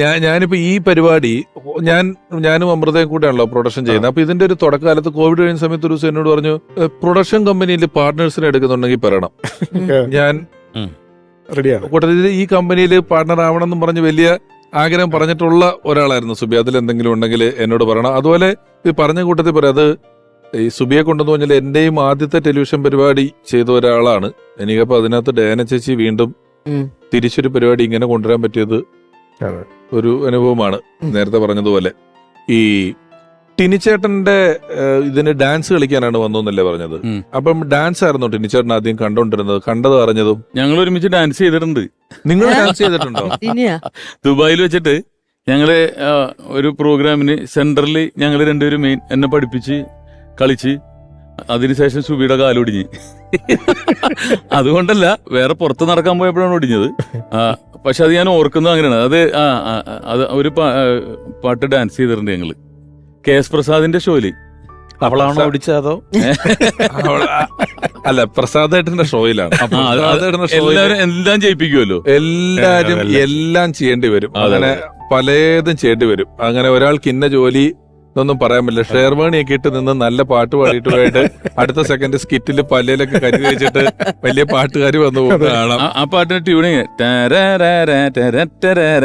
ഞാൻ ഞാനിപ്പോ ഈ പരിപാടി ഞാൻ ഞാനും അമൃതയും കൂടെയാണല്ലോ പ്രൊഡക്ഷൻ ചെയ്യുന്നത്. അപ്പൊ ഇതിന്റെ ഒരു തുടക്കകാലത്ത് കോവിഡ് കഴിഞ്ഞ സമയത്ത് ഒരു ദിവസം എന്നോട് പറഞ്ഞു പ്രൊഡക്ഷൻ കമ്പനിയിൽ പാർട്ട്നേഴ്സിനെ എടുക്കുന്നുണ്ടെങ്കിൽ പറയണം. ഞാൻ റെഡിയാണ് കൂട്ടത്തിൽ ഈ കമ്പനിയിൽ പാർട്ട്ണർ ആവണം എന്ന് പറഞ്ഞ് വലിയ ആഗ്രഹം പറഞ്ഞിട്ടുള്ള ഒരാളായിരുന്നു സുബി. അതിൽ എന്തെങ്കിലും ഉണ്ടെങ്കിൽ എന്നോട് പറയണം. അതുപോലെ ഈ പറഞ്ഞ കൂട്ടത്തിൽ പറയാം അത് ഈ സുബിയെ കൊണ്ടെന്ന് പറഞ്ഞാൽ എന്റെയും ആദ്യത്തെ ടെലിവിഷൻ പരിപാടി ചെയ്ത ഒരാളാണ്. എനിക്കപ്പോ അതിനകത്ത് ഡയന ചേച്ചി വീണ്ടും തിരിച്ചൊരു പരിപാടി ഇങ്ങനെ കൊണ്ടുവരാൻ പറ്റിയത്. ഒരു അനുഭവമാണ് നേരത്തെ പറഞ്ഞതുപോലെ. ഈ ടിനിച്ചേട്ടന്റെ ഇതിന് ഡാൻസ് കളിക്കാനാണ് വന്നതെന്നല്ലേ പറഞ്ഞത്. അപ്പം ഡാൻസ് ആയിരുന്നു ടിനിച്ചേട്ടൻ ആദ്യം കണ്ടോണ്ടിരുന്നത്? കണ്ടത് അറിഞ്ഞതും? ഞങ്ങൾ ഒരുമിച്ച് ഡാൻസ് ചെയ്തിട്ടുണ്ട്. നിങ്ങൾ ഡാൻസ് ചെയ്തിട്ടുണ്ടോ? ദുബായിൽ വെച്ചിട്ട് ഞങ്ങൾ ഒരു പ്രോഗ്രാമിന് സെന്ററിൽ ഞങ്ങൾ രണ്ടുപേരും മെയിൻ എന്നെ പഠിപ്പിച്ച് കളിച്ച് അതിനുശേഷം സുബിയുടെ കാലൊടിഞ്ഞ്. അതുകൊണ്ടല്ല വേറെ പുറത്ത് നടക്കാൻ പോയപ്പോഴാണ് ഒടിഞ്ഞത്. ആ, പക്ഷെ അത് ഞാൻ ഓർക്കുന്നത് അങ്ങനെയാണ്. അത് ആ, അത് ഒരു പാ- ആ, പാട്ട് ഡാൻസ് ചെയ്തിട്ടുണ്ട് ഞങ്ങൾ. കെ എസ് പ്രസാദിന്റെ ഷോയിൽ. അവളാണോ ഓടിച്ചതോ അവൾ ആ- അല്ല പ്രസാദേട്ടന്റെ ഷോയിലാണ്. അപ്പൊ ആ, അത് പ്രസാദേട്ടന്റെ ഷോയിൽ എല്ലാവരും എല്ലാം ചെയ്യിപ്പിക്കുമല്ലോ എല്ലാരും. എല്ലാം ചെയ്യേണ്ടി വരും. അതെ, അങ്ങനെ പലതും ചെയ്യേണ്ടി വരും. അങ്ങനെ ഒരാൾക്ക് ഇന്ന ജോലി എന്നൊന്നും പറയാൻ പറ്റില്ല. ഷെയർവാണിയൊക്കെ ഇട്ട് നിന്ന് നല്ല പാട്ട് പാടിയിട്ട് പോയിട്ട് അടുത്ത സെക്കൻഡ് സ്കിറ്റിൽ പല്ലിലൊക്കെ കരി വെച്ചിട്ട് വലിയ പാട്ടുകാർ വന്നു പോകുന്നത് കാണാം. ആ- ആ പാട്ടിന്റെ ട്യൂണിങ്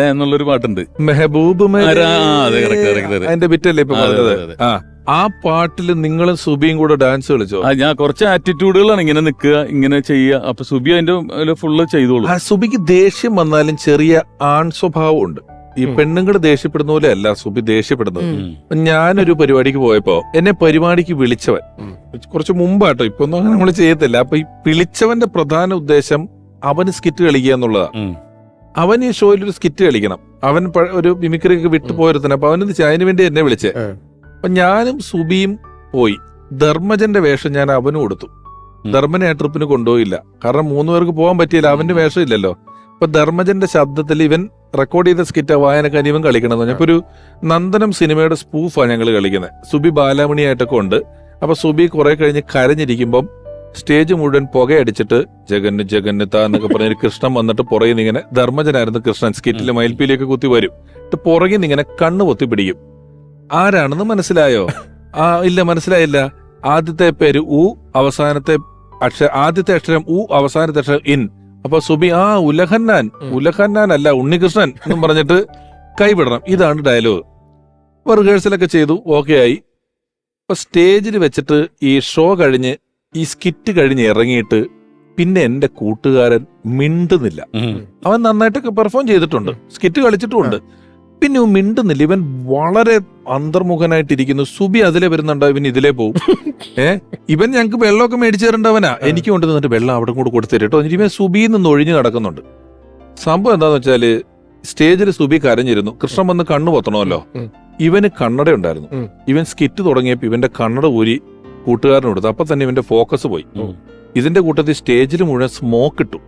എന്നുള്ളൊരു പാട്ടുണ്ട്. മെഹബൂബ്? ആ, അതെ, correct, correct, correct. അതിന്റെ ബിറ്റല്ലേ ഇപ്പൊ അതെ, പറഞ്ഞത്? അതെ. ആ ആ പാട്ടിൽ നിങ്ങളും സുബിയും കൂടെ ഡാൻസ് കളിച്ചോ? ആ, ഞാൻ കുറച്ച് ആറ്റിറ്റ്യൂഡുകളാണ് ഇങ്ങനെ നിൽക്കുക ഇങ്ങനെ ചെയ്യുക. അപ്പൊ സുബി അതിന്റെ ഫുള്ള് ചെയ്തോളൂ. ആ സുബിക്ക് ദേഷ്യം വന്നാലും ചെറിയ ആൺ സ്വഭാവം ഉണ്ട് ഈ. പെണ്ണുങ്ങൾ ദേഷ്യപ്പെടുന്ന പോലെ അല്ല സുബി ദേഷ്യപ്പെടുന്നത്. ഞാനൊരു പരിപാടിക്ക് പോയപ്പോ എന്നെ പരിപാടിക്ക് വിളിച്ചവൻ. കുറച്ച് മുമ്പാട്ടോ ഇപ്പൊ ഒന്നും അങ്ങനെ നമ്മൾ ചെയ്യത്തില്ല. അപ്പൊ ഈ വിളിച്ചവന്റെ പ്രധാന ഉദ്ദേശം അവന് സ്കിറ്റ് കളിക്കുക എന്നുള്ളതാ. അവൻ ഈ ഷോയിൽ ഒരു സ്കിറ്റ് കളിക്കണം. അവൻ ഒരു മിമിക്രി ഒക്കെ വിട്ടു പോയിരുത്തന്നെ അപ്പൊ അവനെന്ത് അതിന് വേണ്ടി എന്നെ വിളിച്ചേ. അപ്പൊ ഞാനും സുബിയും പോയി. ധർമ്മജന്റെ വേഷം ഞാൻ അവന് കൊടുത്തു. ധർമ്മനെ ആ ട്രിപ്പിന് കൊണ്ടുപോയില്ല. കാരണം മൂന്ന് പേർക്ക് പോകാൻ പറ്റിയില്ല. അവന്റെ വേഷം ഇല്ലല്ലോ. അപ്പൊ ധർമ്മജന്റെ ശബ്ദത്തിൽ ഇവൻ റെക്കോർഡ് ചെയ്ത സ്കിറ്റ് വായനക്കാരൻ ഇവൻ കളിക്കണം എന്ന് പറഞ്ഞപ്പോ ഒരു നന്ദനം സിനിമയുടെ സ്പൂഫാണ് ഞങ്ങൾ കളിക്കുന്നത്. സുബി ബാലാമണിയായിട്ടൊക്കെ ഉണ്ട്. അപ്പൊ സുബി കുറെ കഴിഞ്ഞ് കരഞ്ഞിരിക്കുമ്പം സ്റ്റേജ് മുഴുവൻ പുകയടിച്ചിട്ട് ജഗന്ന് ജഗന്ന് താ എന്നൊക്കെ പറഞ്ഞ കൃഷ്ണൻ വന്നിട്ട് പുറകിൽ നിന്ന് ഇങ്ങനെ ധർമ്മജനായിരുന്നു കൃഷ്ണൻ. സ്കിറ്റിലെ. മയിൽപ്പീലിയൊക്കെ കുത്തി വരും. എന്നിട്ട് പുറകിൽ നിന്ന് ഇങ്ങനെ കണ്ണ് പൊത്തി പിടിക്കും. ആരാണെന്ന് മനസ്സിലായോ? ആ ഇല്ല മനസ്സിലായില്ല. ആദ്യത്തെ പേര് ഉ അവസാനത്തെ അക്ഷര ആദ്യത്തെ അക്ഷരം ഉ അവസാനത്തെ അക്ഷരം ഇൻ. അപ്പൊ സുബി ആ ഉലഹന്നാൻ. ഉലഹന്നാൻ അല്ല ഉണ്ണികൃഷ്ണൻ എന്നും പറഞ്ഞിട്ട് കൈവിടണം. ഇതാണ് ഡയലോഗ് അപ്പൊ റിഹേഴ്സലൊക്കെ ചെയ്തു ഓക്കെ ആയി. അപ്പൊ സ്റ്റേജിൽ വെച്ചിട്ട് ഈ ഷോ കഴിഞ്ഞ് ഈ സ്കിറ്റ് കഴിഞ്ഞ് ഇറങ്ങിയിട്ട് പിന്നെ എന്റെ കൂട്ടുകാരൻ മിണ്ടുന്നില്ല. അവൻ നന്നായിട്ടൊക്കെ പെർഫോം ചെയ്തിട്ടുണ്ട്. സ്കിറ്റ് കളിച്ചിട്ടുമുണ്ട്. പിന്നെ മിണ്ടുന്നില്ല. ഇവൻ വളരെ അന്തർമുഖനായിട്ടിരിക്കുന്നു. സുബി അതിലെ വരുന്നുണ്ട്? ഇവൻ ഇതിലേ പോകും ഏ? ഇവൻ ഞങ്ങൾക്ക് വെള്ളമൊക്കെ മേടിച്ചു തരേണ്ടവനാ എനിക്ക് കൊണ്ട് നിന്നിട്ട് വെള്ളം അവിടെ കൂടെ കൊടുത്തു തരും കേട്ടോ. എന്നിട്ട് ഇവൻ സുബിയിൽ നിന്ന് ഒഴിഞ്ഞു നടക്കുന്നുണ്ട്. സംഭവം എന്താന്ന് വെച്ചാൽ സ്റ്റേജിൽ സുബി കരഞ്ഞിരുന്നു. കൃഷ്ണൻ വന്ന് കണ്ണു പൊത്തണമല്ലോ. ഇവന് കണ്ണട ഉണ്ടായിരുന്നു. ഇവൻ സ്കിറ്റ് തുടങ്ങിയപ്പോ ഇവന്റെ കണ്ണട ഊരി കൂട്ടുകാരന് കൊടുത്തു. അപ്പൊ തന്നെ ഇവന്റെ ഫോക്കസ് പോയി. ഇതിന്റെ കൂട്ടത്തിൽ സ്റ്റേജിൽ മുഴുവൻ സ്മോക്ക് ഇട്ടു.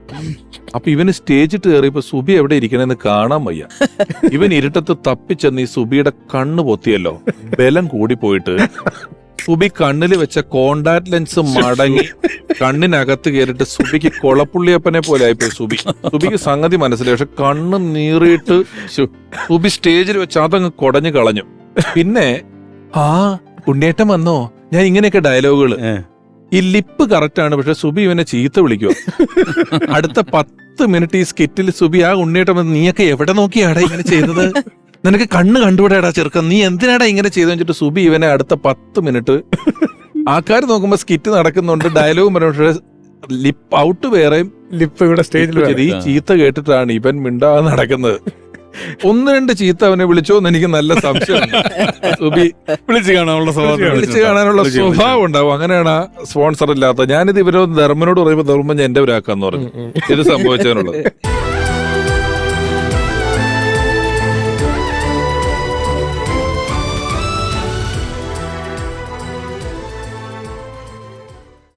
അപ്പൊ ഇവന് സ്റ്റേജിട്ട് കയറിയപ്പോ സുബി എവിടെ ഇരിക്കണെന്ന് കാണാൻ വയ്യ. ഇവൻ ഇരുട്ടത്ത് തപ്പിച്ചെന്ന് ഈ സുബിയുടെ കണ്ണ് പൊത്തിയല്ലോ. ബലം കൂടിപ്പോയിട്ട് സുബി കണ്ണിൽ വെച്ച കോണ്ടാക്ട് ലെൻസ് മടങ്ങി കണ്ണിനകത്ത് കയറിട്ട് സുബിക്ക് കൊളപ്പുള്ളിയപ്പനെ പോലെ ആയിപ്പോയി സുബി. സുബിക്ക് സംഗതി മനസ്സിലായി. പക്ഷെ കണ്ണ് നീറിയിട്ട് സുബി സ്റ്റേജിൽ വെച്ച് അതങ്ങ് കൊടഞ്ഞു കളഞ്ഞു. പിന്നെ ആ ഉണ്ണേട്ടം വന്നോ? ഞാൻ ഇങ്ങനെയൊക്കെ ഡയലോഗുകൾ. ഈ ലിപ്പ് കറക്റ്റാണ് ആണ് പക്ഷെ സുബി ഇവനെ ചീത്ത വിളിക്കുക അടുത്ത പത്ത് മിനിറ്റ് ഈ സ്കിറ്റിൽ സുബി ആ ഉണ്ണിയേട്ടം വന്ന് നീയൊക്കെ എവിടെ നോക്കിയാടാ ഇങ്ങനെ ചെയ്തത്? നിനക്ക് കണ്ണ് കണ്ടുപിടാടാ ചെറുക്കൻ. നീ എന്തിനാടാ ഇങ്ങനെ ചെയ്തു വെച്ചിട്ട് സുബി ഇവനെ അടുത്ത പത്ത് മിനിറ്റ് ആൾക്കാർ നോക്കുമ്പോ സ്കിറ്റ് നടക്കുന്നുണ്ട് ഡയലോഗും പറഞ്ഞു പക്ഷേ ലിപ്പ് ഔട്ട് വേറെയും ലിപ്പ് ഇവിടെ സ്റ്റേജിൽ ഈ ചീത്ത കേട്ടിട്ടാണ് ഇവൻ മിണ്ടാതെ നടക്കുന്നത്. ഒന്ന് രണ്ട് ചീത്ത അവനെ വിളിച്ചോ എന്ന് എനിക്ക് നല്ല സംശയമുണ്ട്. സുബി വിളിച്ച് കാണാനുള്ള സ്വഭാവം വിളിച്ചു കാണാനുള്ള സ്വഭാവം ഉണ്ടാവും. അങ്ങനെയാണ് സ്പോൺസർ ഇല്ലാത്ത ഞാനിത് ഇവരോട് ധർമ്മനോട് പറയുമ്പോൾ ഞാൻ എന്റെ ഒരാക്കാന്ന് പറഞ്ഞു. ഇത് സംഭവിച്ചതിനുള്ളത്.